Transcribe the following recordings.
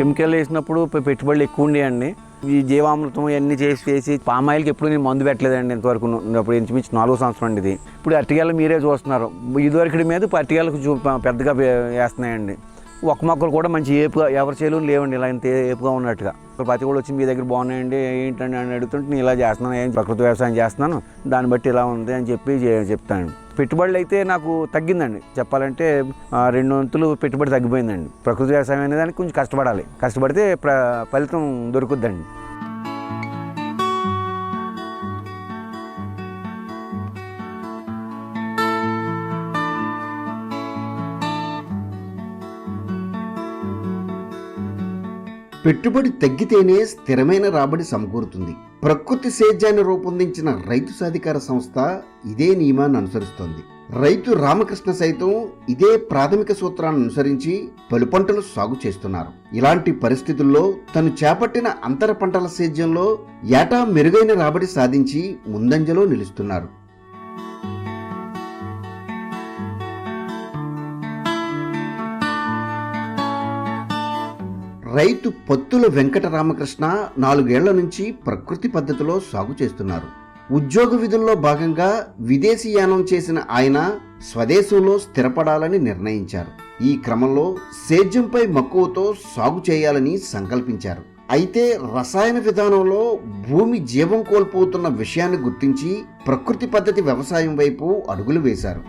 Chemical వేసినప్పుడు పెట్టుబడులు ఎక్కువ ఉండేయండి. ఈ జీవామృతం ఇవన్నీ చేసి చేసి పామాయిల్కి ఎప్పుడు నేను మందు పెట్టలేదండి ఇంతవరకు ఇప్పుడు ఇంచుమించు నాలుగు సంవత్సరం అండి ఇది. ఇప్పుడు అరటికాయలు మీరే చూస్తున్నారు. ఇదివరకటి మీద ఇప్పుడు అరటికాయలకు చూ పెద్దగా వేస్తున్నాయండి. ఒక్క మొక్కలు కూడా మంచి ఏపుగా ఎవరి చేలు లేవండి. ఇలా ఇంత ఏపుగా ఉన్నట్టుగా. ప్రతి కూడా వచ్చి మీ దగ్గర బాగున్నాయండి ఏంటండి అని అడుగుతుంటే నేను ఇలా చేస్తున్నాను ఏం ప్రకృతి వ్యవసాయం చేస్తున్నాను దాన్ని బట్టి ఇలా ఉంది అని చెప్పి చెప్తాను. పెట్టుబడులు అయితే నాకు తగ్గిందండి. చెప్పాలంటే రెండు వంతులు పెట్టుబడి తగ్గిపోయిందండి. ప్రకృతి వ్యవసాయం అనే దానికి కొంచెం కష్టపడాలి. కష్టపడితే ప్ర ఫలితం దొరుకుద్దండి. పెట్టుబడి తగ్గితేనే స్థిరమైన రాబడి సమకూరుతుంది. ప్రకృతి సేద్యాన్ని రూపొందించిన రైతు సాధికార సంస్థ ఇదే నియమాన్ని అనుసరిస్తోంది. రైతు రామకృష్ణ సైతం ఇదే ప్రాథమిక సూత్రాన్ని అనుసరించి పలు పంటలు సాగు చేస్తున్నారు. ఇలాంటి పరిస్థితుల్లో తను చేపట్టిన అంతర పంటల సేద్యంలో ఏటా మెరుగైన రాబడి సాధించి ముందంజలో నిలుస్తున్నారు. రైతు పత్తుల వెంకట రామకృష్ణ నాలుగేళ్ళ నుంచి ప్రకృతి పద్ధతిలో సాగు చేస్తున్నారు. ఉద్యోగ విధుల్లో భాగంగా విదేశీయానం చేసిన ఆయన స్వదేశంలో స్థిరపడాలని నిర్ణయించారు. ఈ క్రమంలో సేద్యంపై మక్కువతో సాగు చేయాలని సంకల్పించారు. అయితే రసాయన విధానంలో భూమి జీవం కోల్పోతున్న విషయాన్ని గుర్తించి ప్రకృతి పద్ధతి వ్యవసాయం వైపు అడుగులు వేశారు.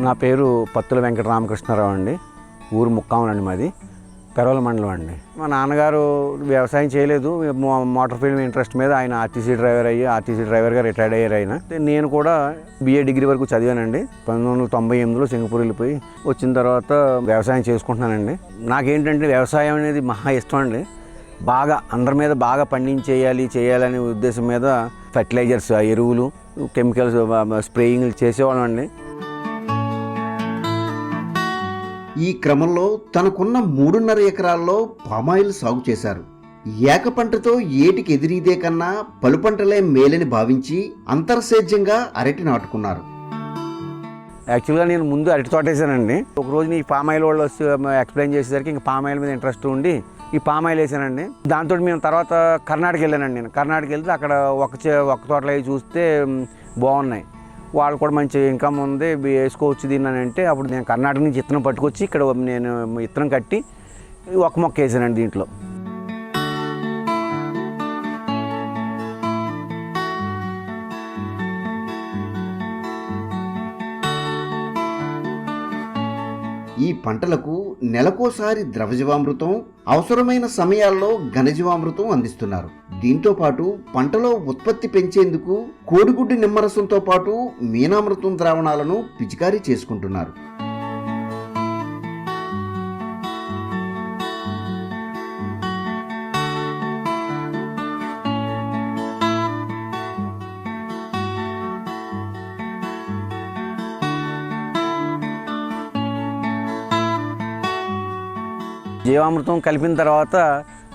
నా పేరు పత్తుల వెంకట రామకృష్ణారావు అండి. ఊరు ముక్కామనండి మాది. పెరవల మండలం అండి. మా నాన్నగారు వ్యవసాయం చేయలేదు. మోటార్ ఫీల్డ్ ఇంట్రెస్ట్ మీద ఆయన ఆర్టీసీ డ్రైవర్ అయ్యి ఆర్టీసీ డ్రైవర్గా రిటైర్డ్ అయ్యారు ఆయన. నేను కూడా బీఏ డిగ్రీ వరకు చదివానండి. పంతొమ్మిది వందల తొంభై ఎనిమిదిలో సింగపూర్ వెళ్ళిపోయి వచ్చిన తర్వాత వ్యవసాయం చేసుకుంటున్నానండి. నాకేంటంటే వ్యవసాయం అనేది మహా ఇష్టం అండి. బాగా అందరి మీద బాగా పండించేయాలి చేయాలనే ఉద్దేశం మీద ఫర్టిలైజర్స్ ఆ ఎరువులు కెమికల్స్ స్ప్రేయింగ్లు చేసేవాళ్ళం అండి. ఈ క్రమంలో తనకున్న మూడున్నర ఎకరాల్లో పామాయిల్ సాగు చేశారు. ఏక పంటతో ఏటికి ఎదిరీదే కన్నా పలు పంటలే మేలని భావించి అంతర్సేద్యంగా అరటి నాటుకున్నారు. యాక్చువల్గా నేను ముందు అరటి తోట వేసానండి. ఒక ఈ పామ్ ఆయిల్ వాళ్ళు వచ్చి ఎక్స్ప్లెయిన్ చేసేసరికి ఇంకా పామ్ ఆయిల్ మీద ఇంట్రెస్ట్ ఉండి ఈ పామ్ ఆయిల్ వేసానండి. దాంతో మేము తర్వాత కర్ణాటక వెళ్ళానండి నేను. కర్ణాటక వెళ్తే అక్కడ ఒక చే ఒక తోటలో అవి చూస్తే బాగున్నాయి. వాళ్ళు కూడా మంచి ఇన్కమ్ ఉంది. వేసుకోవచ్చు దీన్ని అని అంటే అప్పుడు నేను కర్ణాటక నుంచి ఇత్తనం పట్టుకొచ్చి ఇక్కడ నేను ఇత్తనం కట్టి ఒక మొక్క వేసానండి దీంట్లో. ఈ పంటలకు నెలకోసారి ద్రవజీవామృతం అవసరమైన సమయాల్లో ఘనజీవామృతం అందిస్తున్నారు. దీంతో పాటు పంటలో ఉత్పత్తి పెంచేందుకు కోడిగుడ్డు నిమ్మరసంతో పాటు మీనామృతం ద్రావణాలను పిచికారీ చేసుకుంటున్నారు. జీవామృతం కలిపిన తర్వాత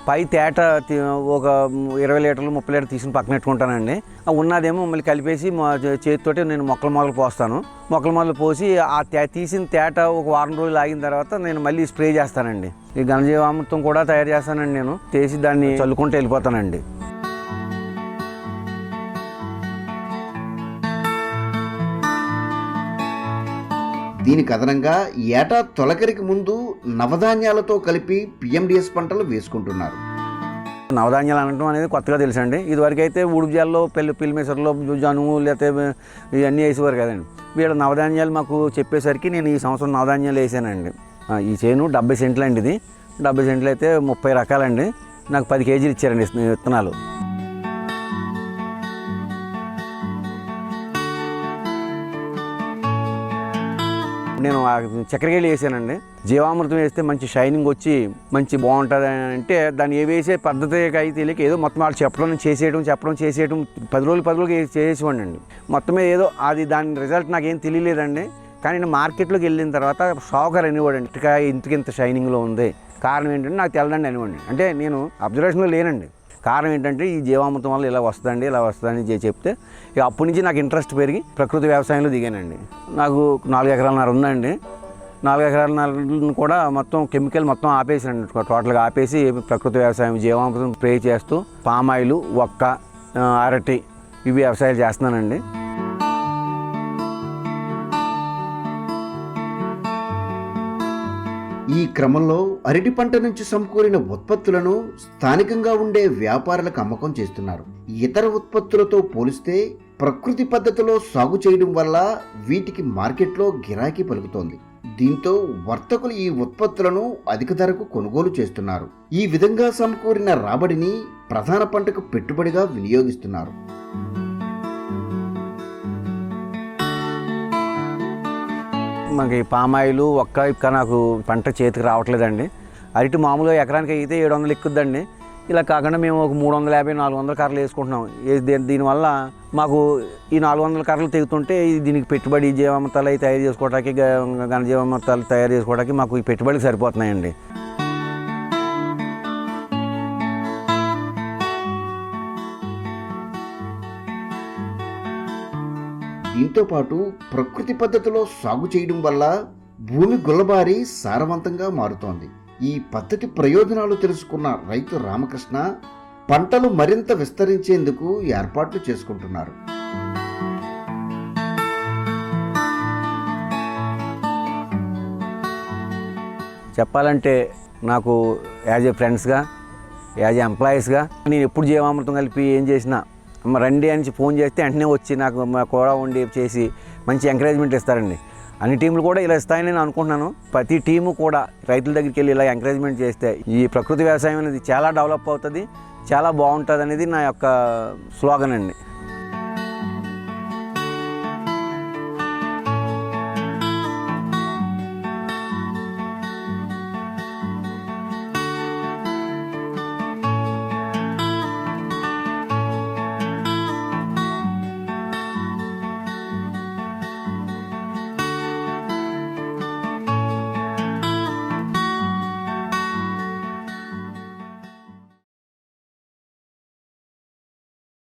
పై తేట ఒక ఇరవై లీటర్లు ముప్పై లీటర్లు తీసుకుని పక్కన పెట్టుకుంటానండి. ఆ ఉన్నదేమో మళ్ళీ కలిపేసి మా చేతితోటి నేను మొక్కల మొదలు పోస్తాను. మొక్కల మొదలు పోసి ఆ తే తీసిన తేట ఒక వారం రోజులు ఆగిన తర్వాత నేను మళ్ళీ స్ప్రే చేస్తానండి. ఈ ఘనజీవామృతం కూడా తయారు చేస్తానండి నేను. చేసి దాన్ని చల్లుకుంటూ వెళ్ళిపోతానండి. దీనికి అదనంగా ఏటా తొలకరికి ముందు నవధాన్యాలతో కలిపి పిఎండిఎస్ పంటలు వేసుకుంటున్నారు. నవధాన్యాలు అనటం అనేది కొత్తగా తెలుసండి. ఇదివరకు అయితే ఉడుపుజాల్లో పెళ్ళి పిల్లిమేసర్లో జనుము లేకపోతే ఇవన్నీ వేసేవారు కదండి. వీళ్ళ నవధాన్యాలు మాకు చెప్పేసరికి నేను ఈ సంవత్సరం నవధాన్యాలు వేసానండి. ఈ చేను డెబ్బై సెంట్లు అండి ఇది. డెబ్బై సెంట్లు అయితే ముప్పై రకాలండి. నాకు పది కేజీలు ఇచ్చారండి విత్తనాలు. నేను ఆ చక్కెరకేళి వేసానండి. జీవామృతం వేస్తే మంచి షైనింగ్ వచ్చి మంచి బాగుంటుంది అని అంటే దాన్ని ఏ వేసే పద్ధతి అయితే తెలియక ఏదో మొత్తం వాళ్ళు చెప్పడం చేసేయడం చెప్పడం చేసేయడం పది రోజులు పది రోజులు చేసేవాడిని అండి. మొత్తం మీద ఏదో అది దాని రిజల్ట్ నాకేం తెలియలేదండి. కానీ నేను మార్కెట్లోకి వెళ్ళిన తర్వాత షాకర్ అనేవాడండి ఇటుక ఇంతకింత షైనింగ్లో ఉంది? కారణం ఏంటంటే నాకు తెలదండి అనివ్వండి అంటే నేను అబ్జర్వేషన్లో లేనండి. కారణం ఏంటంటే ఈ జీవామృతం వల్ల ఇలా వస్తుందండి ఇలా వస్తుందని చెప్తే ఇక అప్పటి నుంచి నాకు ఇంట్రెస్ట్ పెరిగి ప్రకృతి వ్యవసాయంలో దిగానండి. నాకు నాలుగు ఎకరాలన్నర ఉందండి. నాలుగు ఎకరాలన్నర కూడా మొత్తం కెమికల్ మొత్తం ఆపేసానండి టోటల్గా ఆపేసి ప్రకృతి వ్యవసాయం జీవామృతం స్ప్రే చేస్తూ పామాయిలు ఒక్క అరటి ఇవి వ్యవసాయాలు చేస్తున్నానండి. ఈ క్రమంలో అరటి పంట నుంచి సమకూరిన ఉత్పత్తులను స్థానికంగా ఉండే వ్యాపారులకు అమ్మకం చేస్తున్నారు. ఇతర ఉత్పత్తులతో పోలిస్తే ప్రకృతి పద్ధతిలో సాగు చేయడం వల్ల వీటికి మార్కెట్లో గిరాకీ పలుకుతోంది దీంతో వర్తకులు ఈ ఉత్పత్తులను అధిక ధరకు కొనుగోలు చేస్తున్నారు. ఈ విధంగా సమకూరిన రాబడిని ప్రధాన పంటకు పెట్టుబడిగా వినియోగిస్తున్నారు. మనకి పామాయిలు ఒక్క ఇక్క నాకు పంట చేతికి రావట్లేదండి. అరటి మామూలుగా ఎకరానికి అయితే ఏడు వందలు ఎక్కుద్దండి. ఇలా కాకుండా మేము ఒక మూడు వందల యాభై నాలుగు వందల కర్రలు వేసుకుంటున్నాం. ఏ- దీనివల్ల మాకు ఈ నాలుగు వందల కర్రలు తెగుతుంటే దీనికి పెట్టుబడి జీవామృతాలు అవి తయారు చేసుకోవడానికి గ- ఘనజీవామృతాలు తయారు చేసుకోవడానికి మాకు ఈ పెట్టుబడికి సరిపోతున్నాయండి. దీంతో పాటు ప్రకృతి పద్ధతిలో సాగు చేయడం వల్ల భూమి గుల్లబారి సారవంతంగా మారుతోంది. ఈ పద్ధతి ప్రయోజనాలు తెలుసుకున్న రైతు రామకృష్ణ పంటలు మరింత విస్తరించేందుకు ఏర్పాట్లు చేసుకుంటున్నారు. చెప్పాలంటే నాకు యాజ్ ఏ ఫ్రెండ్స్గా యాజ్ ఏ ఎంప్లాయీస్గా నేను ఎప్పుడు జీవామృతం కలిపి ఏం చేసినా రండి అని ఫోన్ చేస్తే వెంటనే వచ్చి నాకు మా కూడా ఉండి చేసి మంచి ఎంకరేజ్మెంట్ ఇస్తారండి. అన్ని టీంలు కూడా ఇలా ఇస్తాయని నేను అనుకుంటున్నాను. ప్రతి టీము కూడా రైతుల దగ్గరికి వెళ్ళి ఇలా ఎంకరేజ్మెంట్ చేస్తే ఈ ప్రకృతి వ్యవసాయం అనేది చాలా డెవలప్ అవుతుంది చాలా బాగుంటుంది అనేది నా యొక్క స్లోగన్ అండి.